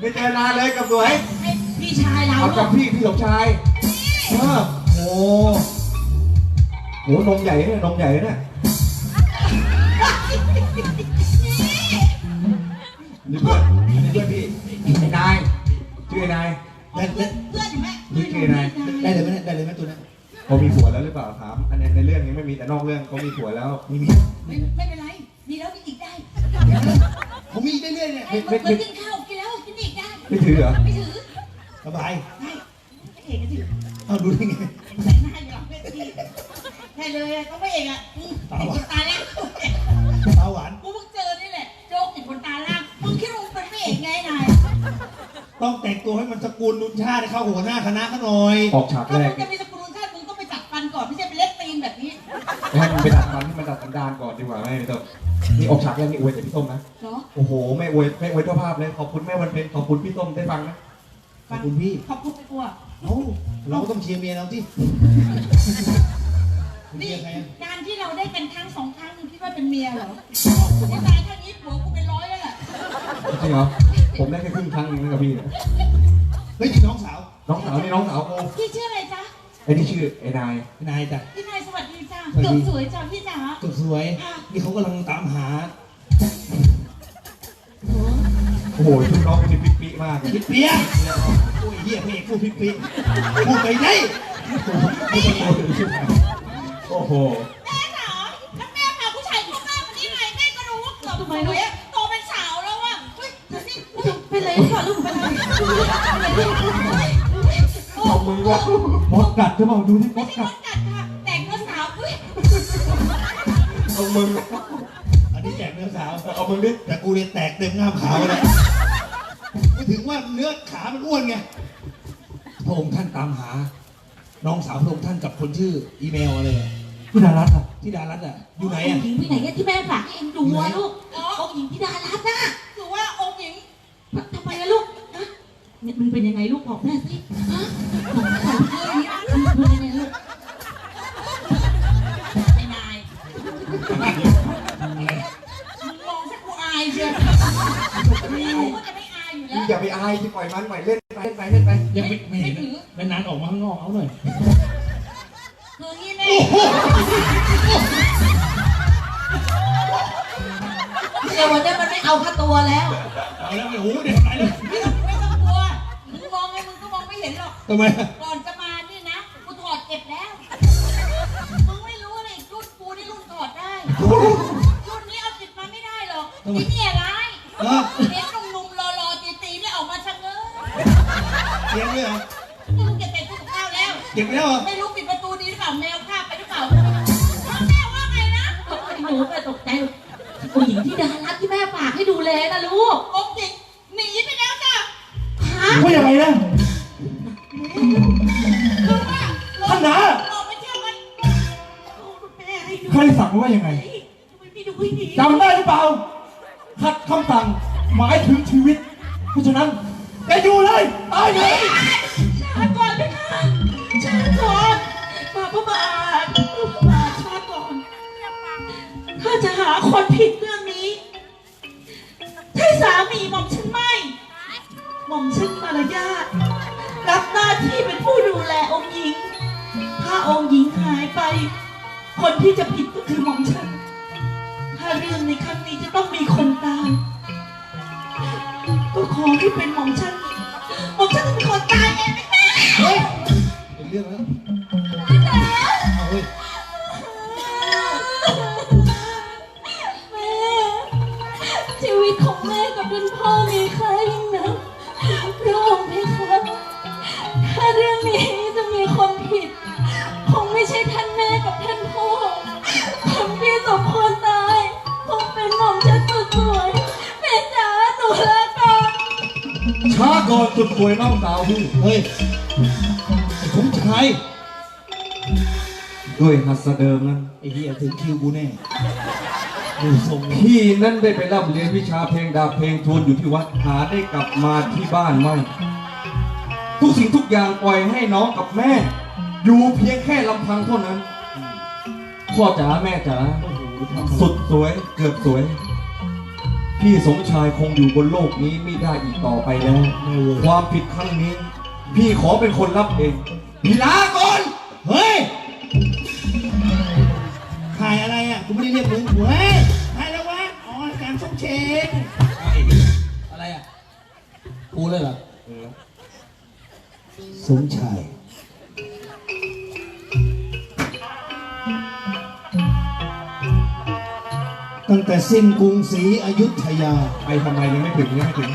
ไม่เจอนานเลยกับสวยให้พี่ชายเราเอากับพี่พี่สมชายเออโอ้โหนมใหญ่เนี่ยนมใหญ่เนี่ยนี่เพื่อนนี่เพื่อนพี่ไอ้นายชื่อไอ้นายได้ได้เพื่อนไหมนี่ชื่อไอ้นายได้เลยไหมเนี่ยได้เลยไหมตัวเนี้ยเขามีผัวแล้วหรือเปล่าถามอันในในเรื่องนี้ไม่มีแต่นอกเรื่องเขามีผัวแล้วไม่มีไม่ไม่เป็นไรมีแล้วมีอีกได้ผมมีเรื่อยๆเนี่ยให้มันมันกินข้าว ได้ไม่ถือเหรอไม่ถือสบายได้พระเอกก็ถือเอาดูได้ไงใส่หน้าอยู่หลังเวทีใช่เลยอะต้องพระเอกอะอืมเห็นคนตาล่างตาหวานกูเพิ่งเจอนี่แหละโจ๊กเห็นคนตาล่างมึงคิดว่ามึงเป็นพระเอกไงนายต้องแต่งตัวให้มันสกุลนุนชาติให้เข้าหัวหน้าคณะเขาหน่อยออกฉากถ้าแรมึกงจะมีสกุลชาติมึงต้องไปจัดฟันก่อนไม่ใช่ไปเล็กตีนแบบนี้ให้มันไปดัดฟันให้มันดัดสันดานก่อนดีกว่าไม่ต้อง นี่ออกฉากแรกนี่อวยแต่พี่ส้มนะเหรอโอ้โหแม่อวยแม่อวยเจ้าภาพเลย ขอบคุณแม่วันเพ็ญขอบคุณพี่ส้มได้ฟังนะ ขอบคุณพี่ ขอบคุณไปกลัว เอ้าเราก็ต้องเชียร์เมียเราที่เมีนี่ยใครอะการที่เราได้กันครั้งสองครั้งมึงคิดว่าเป็นเมียเหรอไอ้ตายครั้งนี้ผัวกูเป็นร้อยแล้วแหละจริงเหรอ ผมได้แค่ครึ่งครั้งเองนะกับพี่เนี่ยเฮ้ยนี่น้องสาวน้องสาวนี่น้องสาวโอ้พี่ชื่ออะไรจ๊ะไอ้นี่ชื่อไอ้นาย นายจ้ะพี่นาย สวัสดีจ้าสวัสดีเกือบสวยจ้าพี่จ๋าสุดสวย นี่เขากำลังตามหา โอ้โหชุดน้องคนนี้ปิ๊กปิ๊กมากเลยพี่เปียโอ้ยเฮียเพลงพูดพี่เปียพูดไปได้โอ้โห แม่จ๋าถ้าแม่พาผู้ชายเข้าบ้านวันนี้ไงแม่ก็รู้ว่าเกือบสวยอะโตเป็นสาวแล้วอะเฮ้ยเดี๋ยวสิเป็นไรค่ะลูกเป็นไรเอามือว่ามดกัดใช่เปล่าดูที่มไม่ดใช่กัคดนกัดค่ะ มืออันนี้แจกเนื้อสาวเอามือดิ แต่กูเรียนแตกเต็มง่ามขาวเลยก็ถึงว่าเนื้อขามันอ้วนไง พระองค์ท่านตามหา น้องสาวพระองค์ท่านกับคนชื่ออีเมลอะไรอะพี่ดารัตน์อะที่ดารัตอะ อยู่ไหนออะงค์หญิงที่ไหนอะที่แม่ฝากให้เองดูอะลูกอ๋อองค์หญิงที่ดารัตน์น่ะคือว่าองค์หญิงทำไมอะลูกฮะเนี่ยมันเป็นยังไงลูกบอกแม่สิฮะบอกแม่สิ อายอยู่แล้วอย่าไปอายที่ปล่อยมันปล่อยเล่นไปเล่นไปเล่นไปยังไม่ไม่เห็นไม่ถือนานๆออกมาข้างนอกเอาหน่อยคืองี้แม่เดี๋ยววันนี้มันไม่เอาค่าตัวแล้วเอาแล้วโอ้โหเด็กไหนเลยไม่ต้องไม่ต้องกลัวมึงมองไงมึงก็มองไม่เห็นหรอกทำไมก่อนจะมานี่นะกูถอดเก็บแล้วมึงไม่รู้เลยรุ่นกูนี่รุ่นถอดได้รุ่นนี้เอาติดมาไม่ได้หรอกที่นี่อะไรเอ องค์หญิงหนีไปแล้วจ้ะฮะว่ายังไงนะคือว่าท่านนะออกไปเที่ยวกันโอ้แม่ให้ดูใครสั่งว่ายังไงทำไมพี่ดูไม่ดีจำได้หรือเปล่าขัดคำสั่งหมายถึงชีวิต เพราะฉะนั้นแกอยู่เลยตายเลยชาก่อนเลยค่ะชาก่อนมาพระบาทมาชาก่อนถ้าจะหาคนผิดเรื่อง หม่อมฉันไม่ หม่อมฉันมารยาทรับหน้าที่เป็นผู้ดูแลองค์หญิง ถ้าองค์หญิงหายไป คนที่จะผิดก็คือหม่อมฉัน ถ้าเรื่องในครั้งนี้จะต้องมีคนตาย ก็ขอให้เป็นหม่อมฉัน หม่อมฉันจะเป็นคนตาย เรื่องนี้จะมีคนผิด คงไม่ใช่ท่านแม่กับท่านพ่อคนที่สมควรตาย คงเป็นหม่อมฉันสุดสวยแม่จ๋าหนูลาก่อนช้าก่อนสุดสวยน้องสาวพี่เฮ้ยไอ้สมชายด้วยหัสเดิมนั้นไอ้เหี้ยถึงคิวกูแน่ดูทรงเลยพี่นั้นได้ไปร่ำเรียนวิชาเพลงดาบเพลงทวนอยู่ที่วัดหาได้กลับมาที่บ้านไม่ ทุกสิ่งทุกอย่างปล่อยให้น้องกับแม่ อยู่เพียงแค่ลำพังเท่านั้นพ่อจ๋าแม่จ๋าโอ้โหทำสุดสวยเกือบสวย พี่สมชายคงอยู่บนโลกนี้ไม่ได้อีกต่อไปแล้ว ความผิดครั้งนี้ พี่ขอเป็นคนรับเองพี่ลาก่อนเฮ้ยถ่ายอะไรอะกูไม่ได้เรียกมึงเฮ้ยถ่ายแล้ววะอ๋ออาจารย์ส้มเชงอะไรอะกูเลยเหรอ สมชาย ตั้งแต่สิ้นกรุงศรีอยุธยา ไปทำไมยังไม่ถึงยังไม่ถึง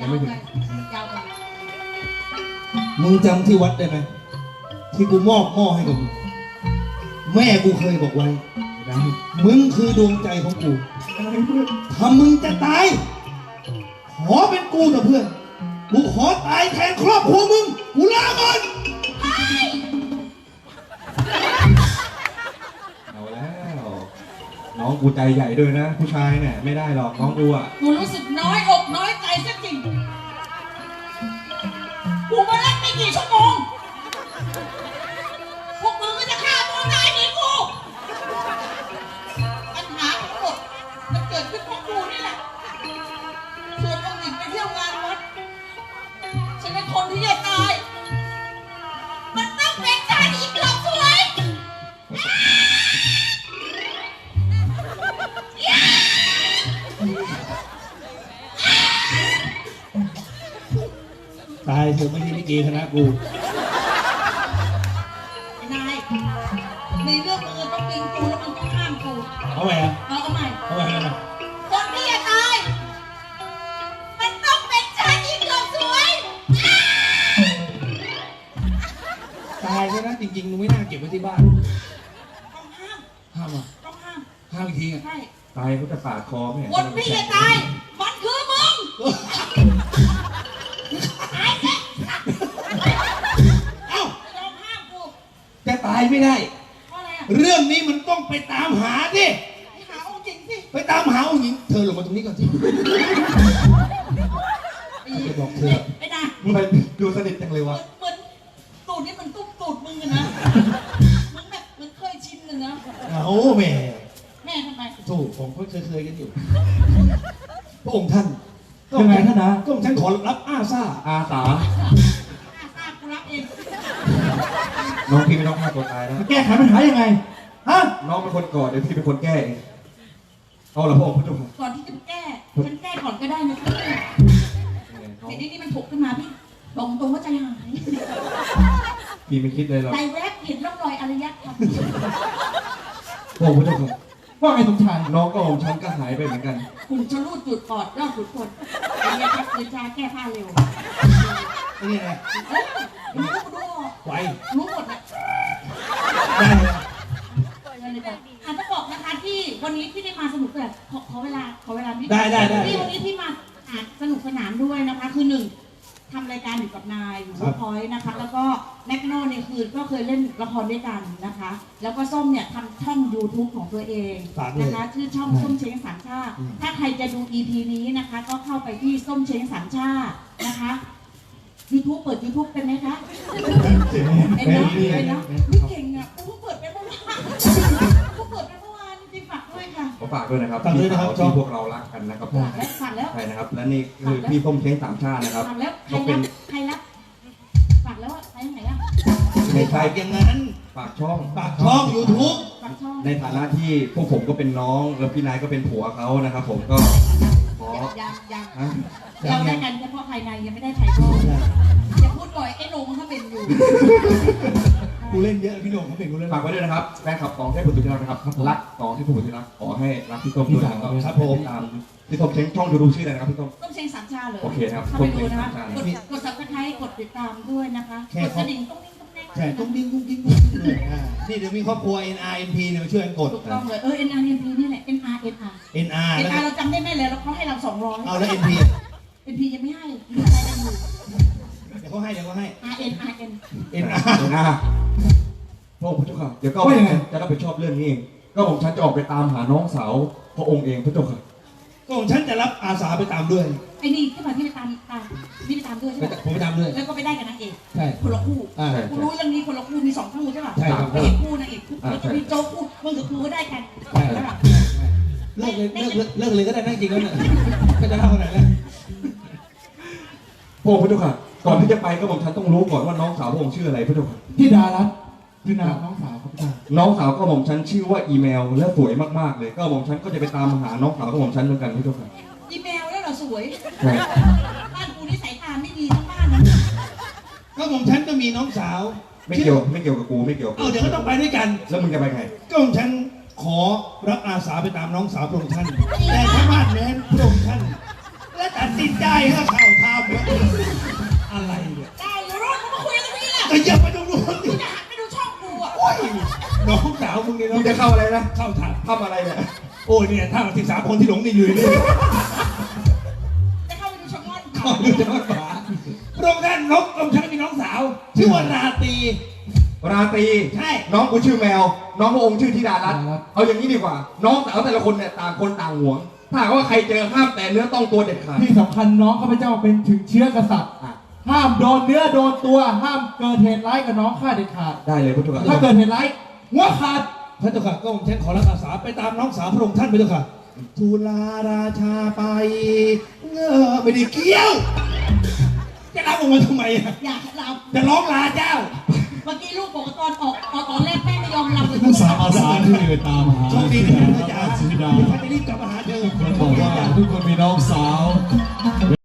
ยังไม่ถึงยาวไปมึงจำที่วัดได้ไหมที่กูมอบหม้อให้กับมึงแม่กูเคยบอกไว้ มึงคือดวงใจของกูถ้ามึงจะตาย ขอเป็นกูเถอะเพื่อน กูขอตายแทนครอบครัวมึง กูลาก่อนเอาแล้ว น้องกูใจใหญ่ด้วยนะ ผู้ชายเนี่ยไม่ได้หรอกน้องกูอะ กูรู้สึกน้อยอกน้อยใจซะจริง กูมาเล่นไม่กี่ชั่วโมง ตายเธอไม่ใช่ลิเกคณะกูไอ้นายในเรื่องมึงต้องปิงกูแล้วมึงต้องห้ามกูเอาไว้อะเอาเอาใหม่เอาไว้ให้มันคนที่จะตายมันต้องเป็นชายที่เกือบสวยตายใช่ไหมจริงๆมึงไม่น่าเก็บไว้ที่บ้านต้องห้ามห้ามอะต้องห้ามห้ามอีกทีอะใช่ตายเขาจะปาดคอไม่เห็นคนที่จะตายมันคือมึงายไม่ได้ เพราะอะไรอะเรื่องนี้มันต้องไปตามหาดิ ไปหาองค์หญิงสิไปตามหาองค์หญิง เธอลงมาตรงนี้ก่อนสิไปจะบอกเธอไปนะมึงไปดูสนิทจังเลยวะเหมือนตูดนี่มันตุ้มตูดมึงอะนะมึงแบบเหมันเคยชินเลยนะ เอาแหม่แม่ทำไมถูกผมก็เคยเคยๆกันอยู่ พระองค์ท่านยังไงท่านนะ ก็ผมท่านขอรับอาซาอาสาอาซากูรับเอง น้องพี่ไม่ต้องฆ่าตัวตายแล้วแก้ไขปัญหายังไง ฮะ น้องเป็นคนก่อนเดี๋ยวพี่เป็นคนแก้เองเอาละพ่อพระเจ้าค่ะก่อนที่จะแก้ ฉันแก้ก่อนก็ได้นะพี่น้องแต่นี่นี่มันถกขึ้นมาพี่บอกตรงว่าใจหาย พี่ไม่คิดเลยหรอกใจแวบเห็นร่องรอยอารยธรรมพ่อพระเจ้าค่ะว่าไงสมชายน้องก็ของฉันก็หายไปเหมือนกัน คุณชะลูดจุดปอดยอดขุนพลอันนี้ครับคือชาแก้ผ้าเร็วนี่ไงเอ้ยรู้รู้ ไวรู้หมดนะได้เลยเงินเลยจ้ะอะต้องบอกนะคะที่วันนี้ที่ได้มาสนุกแบบขอขอเวลาขอเวลานิดได้ได้ได้ ที่วันนี้ที่มาอะสนุกสนานด้วยนะคะ คือหนึ่งทำรายการอยู่กับนายอยู่ครัเวิร์บพอยต์นะคะ แล้วก็แมกโน่เนี่ยคือก็เคยเล่นละครด้วยกันนะคะ แล้วก็ส้มเนี่ยทำช่อง YouTube ของตัวเองฝากเลยนะคะชื่อช่องส้มเช้งสามชาติอืม ถ้าใครจะดู EP นี้นะคะ ก็เข้าไปที่ส้มเช้งสามชาตินะคะ YouTube เปิด YouTube เป็นไหมคะเป็นเนาะเป็นเนาะไม่เก่งอะกูเปิดไปเมื่อวานกูเปิดไปเมื่อวานจริงๆฝากด้วยค่ะขอฝากด้วยนะครับฝากด้วยนะครับที่พวกเรารักกันนะครับฝากแล้วฝากแล้วใช่นะครับและนี่คือพี่ส้มเช้งสามชาตินะครับฝากแล้วใครก็เป็รันบใครรับฝากแล้วอะไปไหนอะไม่ใช่ฝากอย่างนั้นฝากช่องฝากช่อง YouTube ฝากช่องในฐานะที่พวกผมก็เป็นน้อง แล้วพี่นายก็เป็นผัวเขานะครับ ผมก็ ขอยังยังฮะเราได้กันเฉพาะภายในยังไม่ได้ภายนอกอย่าพูดบ่อยไอ้หนุ่มเขาเป็นอยู่กูเล่นเยอะพี่โหน่งเขาเป็นกูเล่นฝากไว้ด้วยนะครับแฟนคลับของเทพบุตรที่รักนะครับรักของเทพบุตรที่รักขอให้รักพี่ส้มด้วยนะครับครับผมตามพี่ส้มเช้งช่องยูทูบชื่ออะไรนะครับพี่ส้มต้องเชงสามชาเลยโอเคครับเข้าไปดูนะคะต้กองดเช็งกดซับสไครต์กดติดตามด้วยนะคะกดกระดิ่งต้องนิ่งต้องแน่งใช่ตุ้งดิ้งตุ้งดิ้งตุ้งดิ้งเลยอ่า นี่เดี๋ยวมีครอบครัว NRNP เนี่ยมาช่วยกันกดถูกต้องเลย เออ N R N P นี่แหละ N R N R NR N แล้ว R ก็เราจำได้ไหมเลยแล้วเขาให้เราสองร้อยเอาแล้ว NP N P ยังไม่ให้มีอะไรกันอยู่ เดี๋ยวเขาให้เดี๋ยวเขาให้ R N R N NR เดี๋ยวนะพระองค์พระเจ้าค่ะ เดี๋ยวก็จะรับผิดชอบเรื่องนี้เอง ก็ผมฉันจะออกไปตามหาน้องสาวพระองค์เองพระเจ้าค่ะ ก็ของฉันจะรับอาสาไปตามด้วยไอ้นี่ที่มาที่ไปตามตามนี่ไปตามด้วยไปใช่ตาปะผมไปตามด้วย แล้วก็ไปได้กับนางเอกใช่คนละคู่อ่ากูรู้เรื่องนี้คนละคู่มีสองคู่ใช่ป่ะใช่ครับ พระเอกคู่นางเอกคู่แล้วก็มีโจ๊กคู่มึงกับกูก็ได้กันใช่ใช่ป่ะรลิกเลยเลิกเลิกเลิกเลยก็ได้นั่งจริงแล้วเนี่ยก็จะเล่าไหนแล้วพระองค์พระเจ้าค่ะ ก่อนที่จะไปก็บอกฉันต้องรู้ก่อนว่าน้องสาวพระองค์ชื่ออะไรพระเจ้าค่ะ พี่ดารัตน์คือนามน้องสาวครับพี่ดาน้องสาวก็บอกฉันชื่อว่าอีเมล และสวยมากๆเลย ก็บอกฉันก็จะไปตามหาน้องสาวก็บอกฉันเหมือนกันพระเจ้าค่ะอีเมลแล้ วเหราสวยใช่บ้านกูนี่สายตาไม่ดีทั้งบ้านนะก็ผมฉันก็มีน้องสาวไม่เกี่ยวไม่เกี่ยวกับกูไม่เกี่ยวกับเอากูเดี๋ยวก็ต้องไปด้วยกันแล้วมึงจะไปไงก็ผมฉันขอรับอาสาไปตามน้องสาวพระองค์ท่านแต่ถ้ามาดแม้นพระองค์ท่าน และตัดสินใจให้เข้าทามอะไรเนี่ยได้อยู่รถมึงมาคุยกันตรงนี้แหละก็อย่าไปดูนู่นดิกูจะหันไปดูช่องกูอะโอ้ยน้องสาวมึงเนี่ยมึน้องงจะเข้าอะไรนะเข้าทามทำอะไรเนี่ยโอ้ยเนี่ยถ้าสิบสามคนที่หลงนี่อยู่นี่จะเข้าไปดู ช่องม่อนขอดูจังหวัดหมาพระองค์ท่านนกพระองค์ท่านมีน้องสาว ชื่อว่าราตรี ราตรีใช่น้องกูชื่อแมว น้องพระองค์ชื่อธิดารัตน์เอาอย่างนี้ดีกว่า น้องสาวแต่ละคนเนี่ยต่างคนต่างหวง ถ้าหากว่าใครเจอห้ามแต่เนื้อต้องตัวเด็ดขาด ที่สำคัญน้องข้าพเจ้าเป็นถึงเชื้อกษัตริย์ อะ ห้ามโดนเนื้อโดนตัว ห้ามเกิดเหตุร้ายกับน้องข้าเด็ดขาด ได้เลยพระเจ้าถ้าค่ะเกิดเหตุร้ายหัวขาด พระเจ้าค่ะก็ผมฉันขอรับอาสาไปตามน้องสาวพระองค์ท่านไปเจ้าค่ะทูลาราชาไป เงอไม่ได้เกี่ยว จะรับออกมาทำไมอะอยากเราจะร้องลาเจ้า เมื่อกี้ลูกบอกว่าตอนออกตอนตอนแรกแม่ไม่ยอมรับเลยผู้สาวอาสาที่ไปตามหาโชคดีนะพระเจ้าสีดาเดี๋ยวฉันจะรีบกลับมาหาเธอ บอกว่าทุกคนมีน้องสาว